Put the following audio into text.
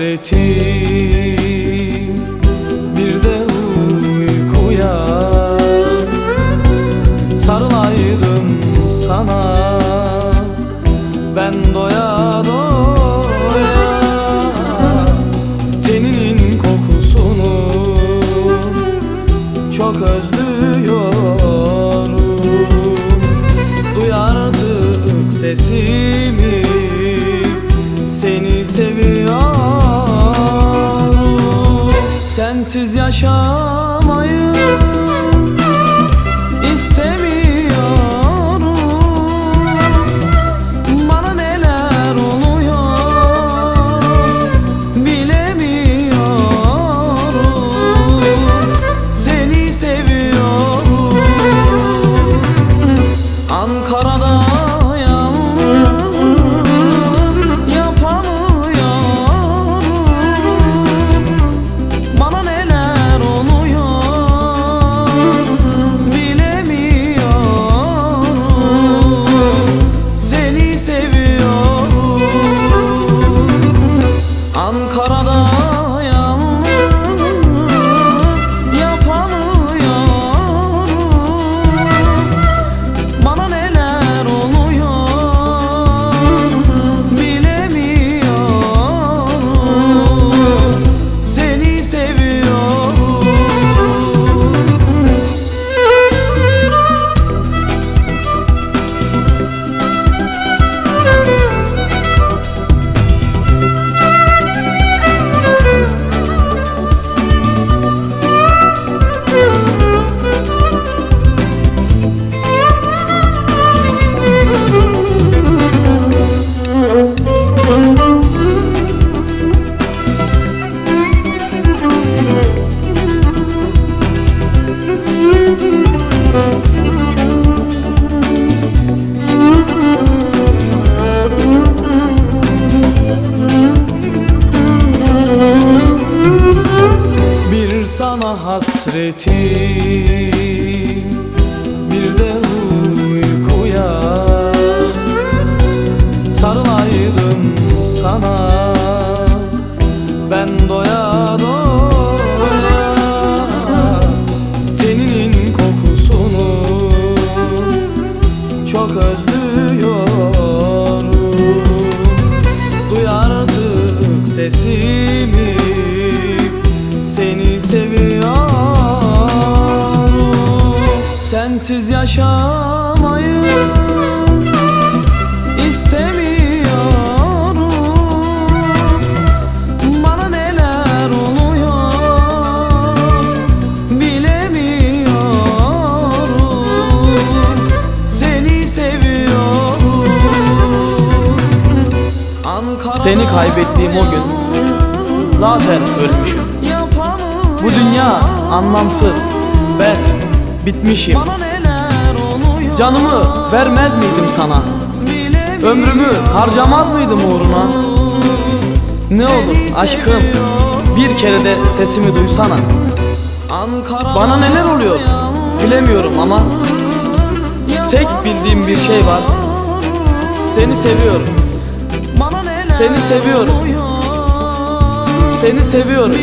hasretim Bir de uykuya. Sarılaydım sana Ben doya doya. Teninin kokusunu Çok özlüyorum. Duy artık sesimi Sensiz yaşamayı istemiyorum hasretim Bir de uykuya. Sarılaydım sana Ben doya doya. Teninin kokusunu Çok özlüyorum Sensiz yaşamayı istemiyorum Bana neler oluyor bilemiyorum Seni seviyorum Ankara Seni kaybettiğim o gün zaten ölmüşüm. Bu dünya anlamsız. Ben bitmişim. Canımı vermez miydim sana? Ömrümü harcamaz mıydım uğruna? Ne olur aşkım bir kere de sesimi duysana. Bana neler oluyor bilemiyorum ama tek bildiğim bir şey var. Seni seviyorum. Seni seviyorum. Seni seviyorum.